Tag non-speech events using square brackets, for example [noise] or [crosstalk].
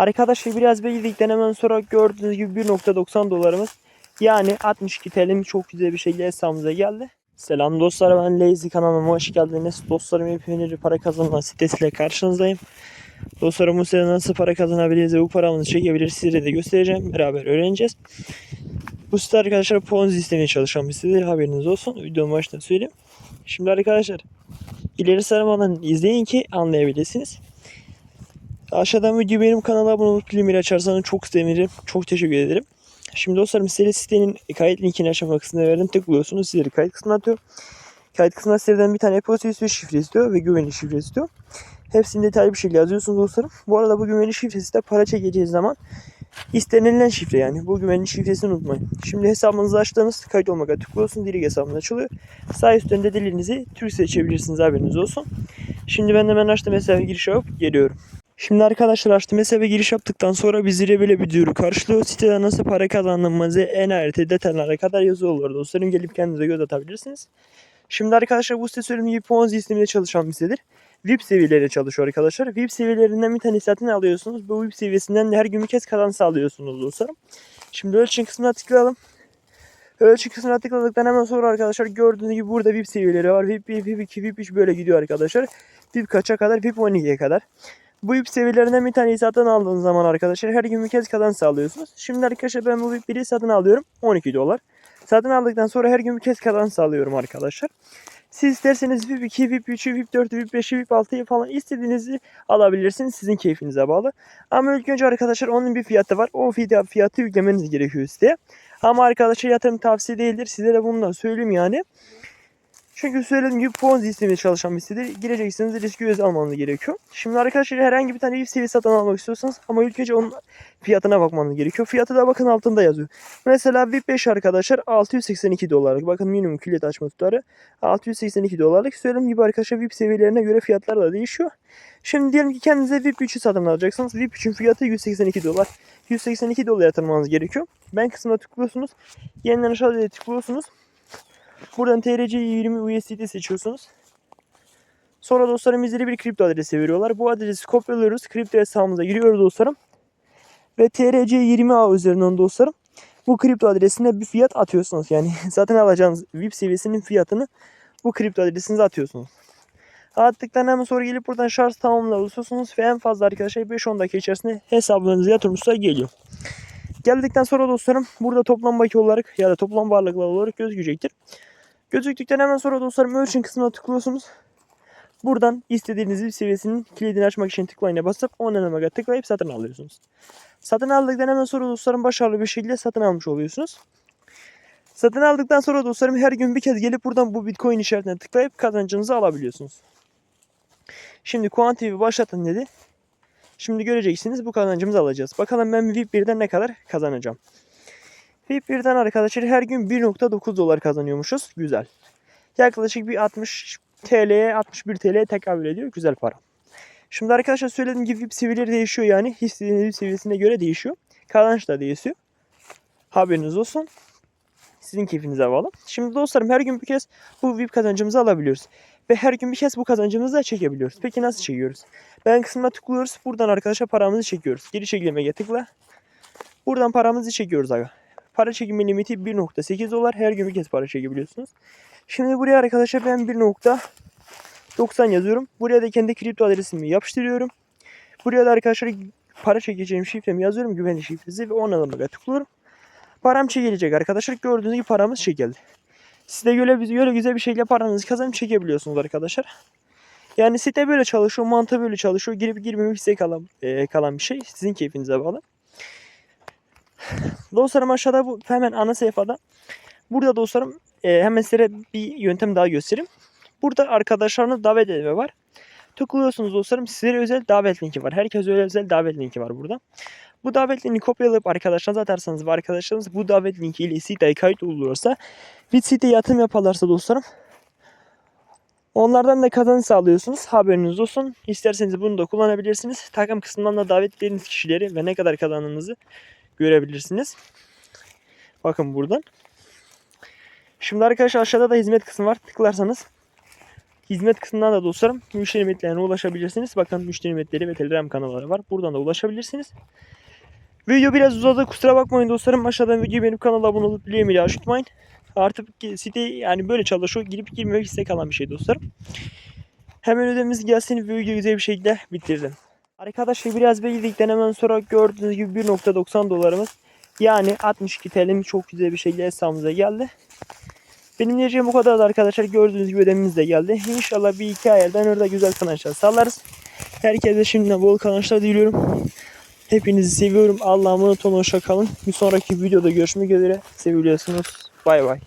Arkadaşlar biraz bekledikten hemen sonra gördüğünüz gibi 1.90 dolarımız yani 62 TL'miz çok güzel bir şekilde hesabımıza geldi. Selam dostlar ben Lazy kanalıma hoş geldiniz. Dostlarım hepinizi para kazanma sitesiyle karşınızdayım. Dostlarım bu sitede nasıl para kazanabiliriz ve bu paramızı çekebiliriz size de göstereceğim. Beraber öğreneceğiz. Bu site arkadaşlar Ponzi sistemiyle çalışan bir site haberiniz olsun. Videonun başında söyleyeyim. Şimdi arkadaşlar ileri sarmadan izleyin ki anlayabilirsiniz. Aşağıdan video benim kanala abone olup bildirimleri açarsanız çok sevinirim. Çok teşekkür ederim. Şimdi dostlarım size sitenin kayıt linkini aşağıma kısmına verdim. Tıklıyorsunuz. Sizleri kayıt kısmına atıyor. Kayıt kısmına sizlerden bir tane e-posta istiyor, şifre istiyor ve güvenli şifre istiyor. Hepsini detaylı bir şekilde yazıyorsunuz dostlarım. Bu arada bu güvenli şifresi de para çekeceğiz zaman istenilen şifre yani. Bu güvenli şifresini unutmayın. Şimdi hesabınızı açtığınız kayıt olmaya tıklıyorsunuz. Direkt hesabınız açılıyor. Sağ üstten dilinizi Türk seçebilirsiniz haberiniz olsun. Şimdi ben hemen açtım hesaba giriş yapıp geliyorum. Şimdi arkadaşlar açtım hesaba giriş yaptıktan sonra bizlere böyle bir duyuru karşılıyor. Sitede nasıl para kazandığımızı en ayrıntı detaylara kadar yazıyorlar dostlarım. Gelip kendinize göz atabilirsiniz. Şimdi arkadaşlar bu site söylediğim gibi Ponzi sistemiyle çalışan bir sitedir. VIP seviyeleriyle çalışıyor arkadaşlar. VIP seviyelerinden bir tane satın alıyorsunuz. Bu VIP seviyesinden de her gün bir kez kazanç sağlıyorsunuz dostlarım. Şimdi ölçün kısmına tıklayalım. Ölçü kısmına tıkladıktan hemen sonra arkadaşlar gördüğünüz gibi burada VIP seviyeleri var. VIP 1, VIP 2, VIP 3 böyle gidiyor arkadaşlar. VIP kaça kadar? VIP 12'ye kadar. Bu VIP seviyelerinden bir taneyi satın aldığınız zaman arkadaşlar her gün bir kez kazanç sağlıyorsunuz. Şimdi arkadaşlar ben bu VIP 1'i satın alıyorum 12 dolar. Satın aldıktan sonra her gün bir kez kazanç sağlıyorum arkadaşlar. Siz isterseniz VIP 2, VIP 3, VIP 4, VIP 5, VIP 6'yı falan istediğinizi alabilirsiniz. Sizin keyfinize bağlı. Ama ilk önce arkadaşlar onun bir fiyatı var. O fiyatı, fiyatı yüklemeniz gerekiyor siteye. Ama arkadaşlar yatırım tavsiye değildir. Sizlere bunu da söyleyeyim yani. Çünkü söylediğim gibi Ponzi sistemiyle çalışan bir sitedir. Gireceksiniz riski göze almanız gerekiyor. Şimdi arkadaşlar herhangi bir tane VIP seviye satın almak istiyorsanız ama ilk önce onun fiyatına bakmanız gerekiyor. Fiyatı da bakın altında yazıyor. Mesela VIP 5 arkadaşlar 682 dolarlık. Bakın minimum kilit açma tutarı 682 dolarlık. Söylediğim gibi arkadaşlar VIP seviyelerine göre fiyatlar da değişiyor. Şimdi diyelim ki kendinize VIP 3'ü satın alacaksınız. VIP 3'ün fiyatı 182 dolar. 182 dolar yatırmanız gerekiyor. Ben kısmına tıklıyorsunuz. Yeniden aşağıya tıklıyorsunuz. Buradan TRC20 USDT seçiyorsunuz. Sonra dostlarım bizlere bir kripto adresi veriyorlar. Bu adresi kopyalıyoruz. Kripto hesabımıza giriyoruz dostlarım. Ve TRC20A üzerinden dostlarım bu kripto adresine bir fiyat atıyorsunuz. Yani [laughs] zaten alacağınız VIP seviyesinin fiyatını bu kripto adresinize atıyorsunuz. Attıktan hemen sonra gelip buradan şarj tamamla basıyorsunuz ve en fazla arkadaşlar 5-10 dakika içerisinde hesabınıza yatırmışlar geliyor. Geldikten sonra dostlarım burada toplam baki olarak ya da toplam varlıklar olarak gözükecektir. Gözüktükten hemen sonra dostlarım ölçün kısmına tıklıyorsunuz. Buradan istediğiniz bir seviyesinin kilidini açmak için tıklayına basıp onanamaga tıklayıp satın alıyorsunuz. Satın aldıktan hemen sonra dostlarım başarılı bir şekilde satın almış oluyorsunuz. Satın aldıktan sonra dostlarım her gün bir kez gelip buradan bu bitcoin işaretine tıklayıp kazancınızı alabiliyorsunuz. Şimdi Quantity'yi başlatın dedi. Şimdi göreceksiniz bu kazancımızı alacağız. Bakalım ben VIP 1'den ne kadar kazanacağım. VIP 1'den arkadaşlar her gün 1.9 dolar kazanıyormuşuz. Güzel. Yaklaşık bir 60 TL'ye 61 TL'ye tekabül ediyor. Güzel para. Şimdi arkadaşlar söylediğim gibi VIP seviyeleri değişiyor yani. Hissediğiniz VIP seviyesine göre değişiyor. Kazanç da değişiyor. Haberiniz olsun. Sizin keyfinize bağlı. Şimdi dostlarım her gün bir kez bu VIP kazancımızı alabiliyoruz. Ve her gün bir kez bu kazancımızı da çekebiliyoruz. Peki nasıl çekiyoruz? Ben kısmına tıklıyoruz. Buradan arkadaşlar paramızı çekiyoruz. Geri çekilmeye tıkla. Buradan paramızı çekiyoruz aga. Para çekimi limiti 1.8 dolar. Her gün bir kez para çekebiliyorsunuz. Şimdi buraya arkadaşlar ben 1.90 yazıyorum. Buraya da kendi kripto adresimi yapıştırıyorum. Buraya da arkadaşlar para çekeceğim şifremi yazıyorum. Güvenli şifresi ve onanlamaya tıklıyorum. Param çekilecek arkadaşlar. Gördüğünüz gibi paramız çekildi. Siz de böyle, böyle güzel bir şekilde paranızı kazanıp çekebiliyorsunuz arkadaşlar. Yani site böyle çalışıyor, mantığı böyle çalışıyor. Girip girmemek size kalan, e, kalan bir şey. Sizin keyfinize bağlı. Dostlarım aşağıda bu hemen ana sayfada. Burada dostlarım e, hemen size bir yöntem daha göstereyim. Burada arkadaşlarını davet etme var. Tıklıyorsunuz dostlarım sizlere özel davet linki var. Herkese özel davet linki var burada. Bu davet linkini kopyalayıp arkadaşlarınıza atarsanız ve arkadaşlarınız bu davet linki ile siteye kayıt olursa bir siteye yatırım yaparlarsa dostlarım Onlardan da kazanç sağlıyorsunuz. Haberiniz olsun. İsterseniz bunu da kullanabilirsiniz. Takım kısmından da davet ettiğiniz kişileri ve ne kadar kazandığınızı görebilirsiniz. Bakın buradan. Şimdi arkadaşlar aşağıda da hizmet kısmı var. Tıklarsanız Hizmet kısmından da dostlarım müşteri hizmetlerine ulaşabilirsiniz. Bakın müşteri hizmetleri ve Telegram kanalları var. Buradan da ulaşabilirsiniz. Video biraz uzadı kusura bakmayın dostlarım. Aşağıdan videoyu benim kanala abone olup aşık unutmayın. Artık site yani böyle çalışıyor. Girip girmemek istek kalan bir şey dostlarım. Hemen ödememiz gelsin videoyu güzel bir şekilde bitirdim. Arkadaşlar biraz bekledikten hemen sonra gördüğünüz gibi 1.90 dolarımız yani 62 TL'miz çok güzel bir şekilde hesabımıza geldi. Benim diyeceğim bu kadar arkadaşlar. Gördüğünüz gibi ödememiz de geldi. İnşallah bir iki ayardan orada güzel kazançlar sağlarız. Herkese şimdiden bol kazançlar diliyorum. Hepinizi seviyorum. Allah'a emanet olun. Hoşça. Bir sonraki videoda görüşmek üzere. Seviliyorsunuz. Bay bay.